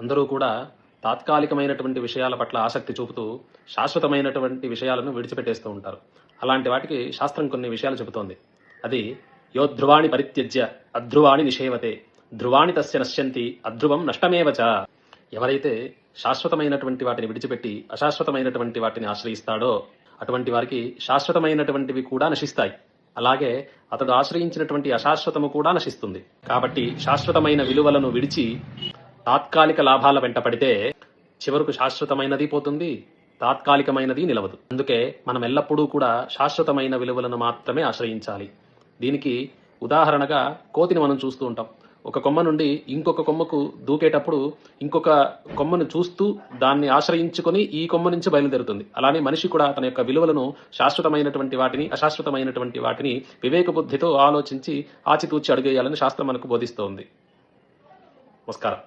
అందరూ కూడా తాత్కాలికమైనటువంటి విషయాల పట్ల ఆసక్తి చూపుతూ శాశ్వతమైనటువంటి విషయాలను విడిచిపెట్టేస్తూ ఉంటారు. అలాంటి వాటికి శాస్త్రం కొన్ని విషయాలు చెబుతోంది. అది యో ధ్రువాణి పరిత్యజ్య అధ్రువాణి నిషేవతే ధ్రువాణి తస్య నశ్యంతి అధ్రువం నష్టమేవచ ఎవరైతే శాశ్వతమైనటువంటి వాటిని విడిచిపెట్టి అశాశ్వతమైనటువంటి వాటిని ఆశ్రయిస్తాడో అటువంటి వారికి శాశ్వతమైనటువంటివి కూడా నశిస్తాయి. అలాగే అతడు ఆశ్రయించినటువంటి అశాశ్వతము కూడా నశిస్తుంది. కాబట్టి శాశ్వతమైన విలువలను విడిచి తాత్కాలిక లాభాల వెంట పడితే చివరకు శాశ్వతమైనది పోతుంది తాత్కాలికమైనది నిలవదు. అందుకే మనం ఎల్లప్పుడూ కూడా శాశ్వతమైన విలువలను మాత్రమే ఆశ్రయించాలి. దీనికి ఉదాహరణగా కోతిని మనం చూస్తూ ఉంటాం. ఒక కొమ్మ నుండి ఇంకొక కొమ్మకు దూకేటప్పుడు ఇంకొక కొమ్మను చూస్తూ దాన్ని ఆశ్రయించుకొని ఈ కొమ్మ నుంచి బయలుదేరుతుంది. అలానే మనిషి కూడా తన యొక్క విలువలను శాశ్వతమైనటువంటి వాటిని అశాశ్వతమైనటువంటి వాటిని వివేక బుద్ధితో ఆలోచించి ఆచితూచి అడుగేయాలని శాస్త్రం మనకు బోధిస్తోంది. నమస్కారం.